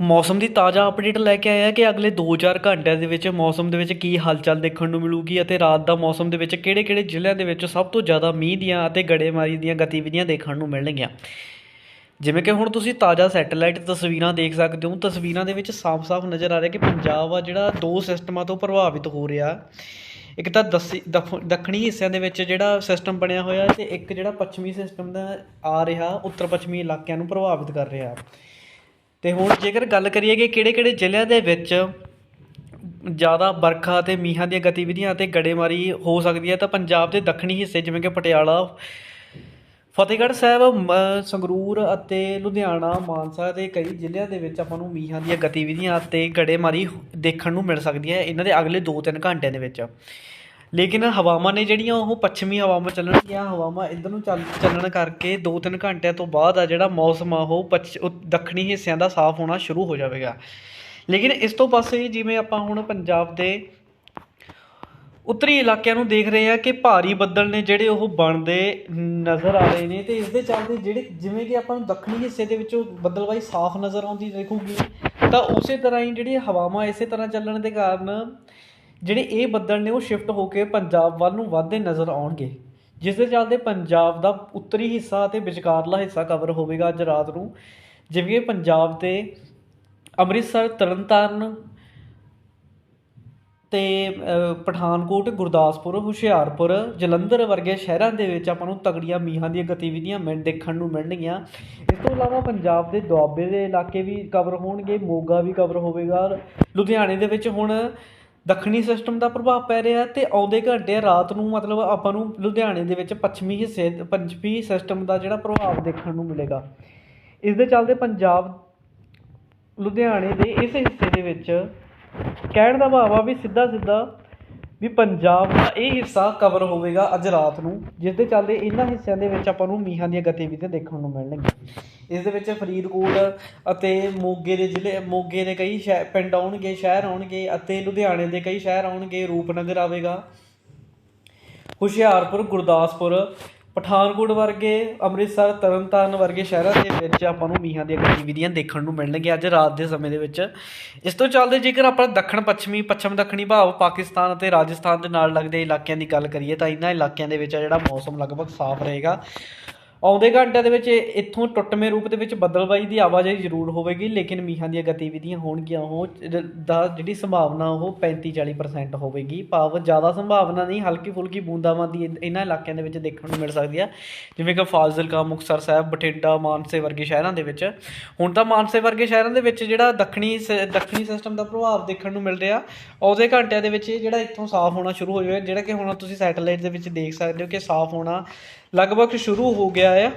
ਮੌਸਮ ਦੀ ਤਾਜ਼ਾ ਅਪਡੇਟ ਲੈ ਕੇ ਆਇਆ ਕਿ ਅਗਲੇ 2-4 ਘੰਟਿਆਂ ਦੇ ਵਿੱਚ ਮੌਸਮ ਦੇ ਵਿੱਚ ਕੀ ਹਲਚਲ ਦੇਖਣ ਨੂੰ ਮਿਲੂਗੀ ਅਤੇ ਰਾਤ ਦਾ ਮੌਸਮ ਦੇ ਵਿੱਚ ਕਿਹੜੇ-ਕਿਹੜੇ ਜ਼ਿਲ੍ਹਿਆਂ ਦੇ ਵਿੱਚ ਸਭ ਤੋਂ ਜ਼ਿਆਦਾ ਮੀਂਹ ਦੀਆਂ ਅਤੇ ਗੜੇਮਾਰੀ ਦੀਆਂ ਗਤੀਵਿਧੀਆਂ ਦੇਖਣ ਨੂੰ ਮਿਲਣਗੀਆਂ। ਜਿਵੇਂ ਕਿ ਹੁਣ ਤੁਸੀਂ ਤਾਜ਼ਾ ਸੈਟੇਲਾਈਟ ਤਸਵੀਰਾਂ ਦੇਖ ਸਕਦੇ ਹੋ। ਤਸਵੀਰਾਂ ਦੇ ਵਿੱਚ ਸਾਫ਼-ਸਾਫ਼ ਨਜ਼ਰ ਆ ਰਿਹਾ ਕਿ ਪੰਜਾਬ ਆ ਜਿਹੜਾ ਦੋ ਸਿਸਟਮਾਂ ਤੋਂ ਪ੍ਰਭਾਵਿਤ ਹੋ ਰਿਹਾ। ਇੱਕ ਤਾਂ ਦੱਸੀ ਦਫ- ਦੱਖਣੀ ਹਿੱਸਿਆਂ ਦੇ ਵਿੱਚ ਜਿਹੜਾ ਸਿਸਟਮ ਬਣਿਆ ਹੋਇਆ ਤੇ ਇੱਕ ਜਿਹੜਾ ਪੱਛਮੀ ਸਿਸਟਮ ਦਾ ਆ ਰਿਹਾ ਉੱਤਰ ਪੱਛਮੀ ਇਲਾਕਿਆਂ ਨੂੰ ਪ੍ਰਭਾਵਿਤ ਕਰ ਰਿਹਾ। ਅਤੇ ਹੁਣ ਜੇਕਰ ਗੱਲ ਕਰੀਏ ਕਿ ਕਿਹੜੇ-ਕਿਹੜੇ ਜ਼ਿਲ੍ਹਿਆਂ ਦੇ ਵਿੱਚ ਜ਼ਿਆਦਾ ਵਰਖਾ ਅਤੇ ਮੀਂਹਾਂ ਦੀਆਂ ਗਤੀਵਿਧੀਆਂ ਅਤੇ ਗੜੇਮਾਰੀ ਹੋ ਸਕਦੀ ਹੈ, ਤਾਂ ਪੰਜਾਬ ਦੇ ਦੱਖਣੀ ਹਿੱਸੇ ਜਿਵੇਂ ਕਿ ਪਟਿਆਲਾ, ਫਤਿਹਗੜ੍ਹ ਸਾਹਿਬ, ਮ- ਸੰਗਰੂਰ ਅਤੇ ਲੁਧਿਆਣਾ, ਮਾਨਸਾ ਦੇ ਕਈ ਜ਼ਿਲ੍ਹਿਆਂ ਦੇ ਵਿੱਚ ਆਪਾਂ ਨੂੰ ਮੀਂਹਾਂ ਦੀਆਂ ਗਤੀਵਿਧੀਆਂ ਅਤੇ ਗੜੇਮਾਰੀ ਦੇਖਣ ਨੂੰ ਮਿਲ ਸਕਦੀ ਹੈ ਇਹਨਾਂ ਦੇ ਅਗਲੇ 2-3 ਘੰਟਿਆਂ ਦੇ ਵਿੱਚ। ਲੇਕਿਨ ਹਵਾਵਾਂ ਨੇ ਜਿਹੜੀਆਂ ਉਹ ਪੱਛਮੀ ਹਵਾਵਾਂ ਚੱਲਣਗੀਆਂ ਹਵਾਵਾਂ ਇੱਧਰ ਨੂੰ ਚੱਲ, ਚੱਲਣ ਕਰਕੇ 2-3 ਘੰਟਿਆਂ ਤੋਂ ਬਾਅਦ ਆ ਜਿਹੜਾ ਮੌਸਮ ਆ, ਉਹ ਪੱਛ ਦੱਖਣੀ ਹਿੱਸਿਆਂ ਦਾ ਸਾਫ਼ ਹੋਣਾ ਸ਼ੁਰੂ ਹੋ ਜਾਵੇਗਾ। ਲੇਕਿਨ ਇਸ ਤੋਂ ਪਾਸੇ ਜਿਵੇਂ ਆਪਾਂ ਹੁਣ ਪੰਜਾਬ ਦੇ ਉੱਤਰੀ ਇਲਾਕਿਆਂ ਨੂੰ ਦੇਖ ਰਹੇ ਆ ਕਿ ਭਾਰੀ ਬੱਦਲ ਨੇ ਜਿਹੜੇ ਉਹ ਬਣਦੇ ਨਜ਼ਰ ਆ ਰਹੇ ਨੇ ਤੇ ਇਸ ਦੇ ਚੱਲਦੇ ਜਿਹੜੇ ਜਿਵੇਂ ਕਿ ਆਪਾਂ ਨੂੰ ਦੱਖਣੀ ਹਿੱਸੇ ਦੇ ਵਿੱਚੋਂ ਬੱਦਲਬਾਈ ਸਾਫ਼ ਨਜ਼ਰ ਆਉਂਦੀ ਦੇਖੂਗੀ ਤਾਂ ਉਸੇ ਤਰ੍ਹਾਂ ਹੀ ਜਿਹੜੀ ਹਵਾਵਾਂ ਇਸੇ ਤਰ੍ਹਾਂ ਚੱਲਣ ਦੇ ਕਾਰਨ ਜਿਹੜੇ ਇਹ ਬੱਦਲ ਨੇ ਉਹ ਸ਼ਿਫਟ ਹੋ ਕੇ ਪੰਜਾਬ ਵੱਲ ਨੂੰ ਵੱਧਦੇ ਨਜ਼ਰ ਆਉਣਗੇ। ਜਿਸ ਦੇ ਚੱਲਦੇ ਪੰਜਾਬ ਦਾ ਉੱਤਰੀ ਹਿੱਸਾ ਅਤੇ ਵਿਚਕਾਰਲਾ ਹਿੱਸਾ ਕਵਰ ਹੋਵੇਗਾ ਅੱਜ ਰਾਤ ਨੂੰ। ਜਿਵੇਂ ਕਿ ਪੰਜਾਬ ਦੇ ਅੰਮ੍ਰਿਤਸਰ, ਤਰਨਤਾਰਨ ਤੇ ਪਠਾਨਕੋਟ, ਗੁਰਦਾਸਪੁਰ, ਹੁਸ਼ਿਆਰਪੁਰ, ਜਲੰਧਰ ਵਰਗੇ ਸ਼ਹਿਰਾਂ ਦੇ ਵਿੱਚ ਆਪਾਂ ਨੂੰ ਤਗੜੀਆਂ ਮੀਂਹਾਂ ਦੀਆਂ ਗਤੀਵਿਧੀਆਂ ਮਿਲ, ਦੇਖਣ ਨੂੰ ਮਿਲਣਗੀਆਂ। ਇਸ ਤੋਂ ਇਲਾਵਾ ਪੰਜਾਬ ਦੇ ਦੁਆਬੇ ਦੇ ਇਲਾਕੇ ਵੀ ਕਵਰ ਹੋਣਗੇ, ਮੋਗਾ ਵੀ ਕਵਰ ਹੋਵੇਗਾ। ਲੁਧਿਆਣੇ ਦੇ ਵਿੱਚ ਹੁਣ ਦੱਖਣੀ ਸਿਸਟਮ ਦਾ ਪ੍ਰਭਾਵ ਪੈ ਰਿਹਾ ਅਤੇ ਆਉਂਦੇ ਘੰਟੇ, ਰਾਤ ਨੂੰ ਮਤਲਬ ਆਪਾਂ ਨੂੰ ਲੁਧਿਆਣੇ ਦੇ ਵਿੱਚ ਪੱਛਮੀ ਹਿੱਸੇ ਪੰਜਪੀ ਸਿਸਟਮ ਦਾ ਜਿਹੜਾ ਪ੍ਰਭਾਵ ਦੇਖਣ ਨੂੰ ਮਿਲੇਗਾ। ਇਸ ਦੇ ਚੱਲਦੇ ਪੰਜਾਬ, ਲੁਧਿਆਣੇ ਦੇ ਇਸ ਹਿੱਸੇ ਦੇ ਵਿੱਚ ਕਹਿਣ ਦਾ ਭਾਵ ਆ ਵੀ ਸਿੱਧਾ ਸਿੱਧਾ ਵੀ ਪੰਜਾਬ ਦਾ ਇਹ ਹਿੱਸਾ ਕਵਰ ਹੋਵੇਗਾ ਅੱਜ ਰਾਤ ਨੂੰ ਜਿਸ ਦੇ ਚੱਲਦੇ ਇਹਨਾਂ ਹਿੱਸਿਆਂ ਦੇ ਵਿੱਚ ਆਪਾਂ ਨੂੰ ਮੀਂਹਾਂ ਦੀਆਂ ਗਤੀਵਿਧੀਆਂ ਦੇਖਣ ਨੂੰ ਮਿਲਣਗੀਆਂ। ਇਸ ਦੇ ਵਿੱਚ ਫਰੀਦਕੋਟ ਅਤੇ ਮੋਗੇ ਦੇ ਜ਼ਿਲ੍ਹੇ, ਮੋਗੇ ਦੇ ਕਈ ਸ਼ਹਿ, ਪਿੰਡ ਆਉਣਗੇ, ਸ਼ਹਿਰ ਆਉਣਗੇ ਅਤੇ ਲੁਧਿਆਣੇ ਦੇ ਕਈ ਸ਼ਹਿਰ ਆਉਣਗੇ, ਰੂਪਨਗਰ ਆਵੇਗਾ, ਹੁਸ਼ਿਆਰਪੁਰ, ਗੁਰਦਾਸਪੁਰ ਪਠਾਨਕੋਟ ਵਰਗੇ, ਅੰਮ੍ਰਿਤਸਰ, ਤਰਨਤਾਰਨ ਵਰਗੇ ਸ਼ਹਿਰਾਂ ਦੇ ਵਿੱਚ ਆਪਾਂ ਨੂੰ ਮੀਂਹਾਂ ਦੀਆਂ ਗਤੀਵਿਧੀਆਂ ਦੇਖਣ ਨੂੰ ਮਿਲਣਗੀਆਂ ਅੱਜ ਰਾਤ ਦੇ ਸਮੇਂ ਦੇ ਵਿੱਚ। ਇਸ ਤੋਂ ਚੱਲਦੇ ਜੇਕਰ ਆਪਾਂ ਦੱਖਣ ਪੱਛਮੀ, ਪੱਛਮ ਦੱਖਣੀ ਭਾਵ ਪਾਕਿਸਤਾਨ ਅਤੇ ਰਾਜਸਥਾਨ ਦੇ ਨਾਲ ਲੱਗਦੇ ਇਲਾਕਿਆਂ ਦੀ ਗੱਲ ਕਰੀਏ ਤਾਂ ਇਹਨਾਂ ਇਲਾਕਿਆਂ ਦੇ ਵਿੱਚ ਆ ਜਿਹੜਾ ਮੌਸਮ ਲਗਭਗ ਸਾਫ਼ ਰਹੇਗਾ। ਆਉਂਦੇ ਘੰਟਿਆਂ ਦੇ ਵਿੱਚ ਇਹ- ਇੱਥੋਂ ਟੁੱਟਵੇਂ ਰੂਪ ਦੇ ਵਿੱਚ ਬੱਦਲਬਾਈ ਦੀ ਆਵਾਜਾਈ ਜ਼ਰੂਰ ਹੋਵੇਗੀ, ਲੇਕਿਨ ਮੀਂਹਾਂ ਦੀਆਂ ਗਤੀਵਿਧੀਆਂ ਹੋਣਗੀਆਂ, ਉਹ ਜ- ਦਾ ਜਿਹੜੀ ਸੰਭਾਵਨਾ, ਉਹ 35-40% ਹੋਵੇਗੀ। ਭਾਵ ਜ਼ਿਆਦਾ ਸੰਭਾਵਨਾ ਨਹੀਂ, ਹਲਕੀ ਫੁਲਕੀ ਬੂੰਦਾਬਾਂਦੀ ਇਨ- ਇਹਨਾਂ ਇਲਾਕਿਆਂ ਦੇ ਵਿੱਚ ਦੇਖਣ ਨੂੰ ਮਿਲ ਸਕਦੀ ਹੈ ਜਿਵੇਂ ਕਿ ਫਾਜ਼ਿਲਕਾ, ਮੁਕਤਸਰ ਸਾਹਿਬ, ਬਠਿੰਡਾ, ਮਾਨਸੇ ਵਰਗੇ ਸ਼ਹਿਰਾਂ ਦੇ ਵਿੱਚ। ਹੁਣ ਤਾਂ ਮਾਨਸੇ ਵਰਗੇ ਸ਼ਹਿਰਾਂ ਦੇ ਵਿੱਚ ਜਿਹੜਾ ਦੱਖਣੀ ਸ- ਦੱਖਣੀ ਸਿਸਟਮ ਦਾ ਪ੍ਰਭਾਵ ਦੇਖਣ ਨੂੰ ਮਿਲ ਰਿਹਾ। ਆਉਂਦੇ ਘੰਟਿਆਂ ਦੇ ਵਿੱਚ ਇਹ ਜਿਹੜਾ ਇੱਥੋਂ ਸਾਫ਼ ਹੋਣਾ ਸ਼ੁਰੂ ਹੋ ਜਾਵੇ ਜਿਹੜਾ ਕਿ ਹੁਣ ਤੁਸੀਂ ਸੈਟੇਲਾਈਟ ਦੇ ਵਿੱਚ ਦੇਖ ਸਕਦੇ ਹੋ ਕਿ ਸਾਫ਼ ਹੋਣਾ ਲਗਭਗ ਸ਼ੁਰੂ ਹੋ ਗਿਆ ਹੈ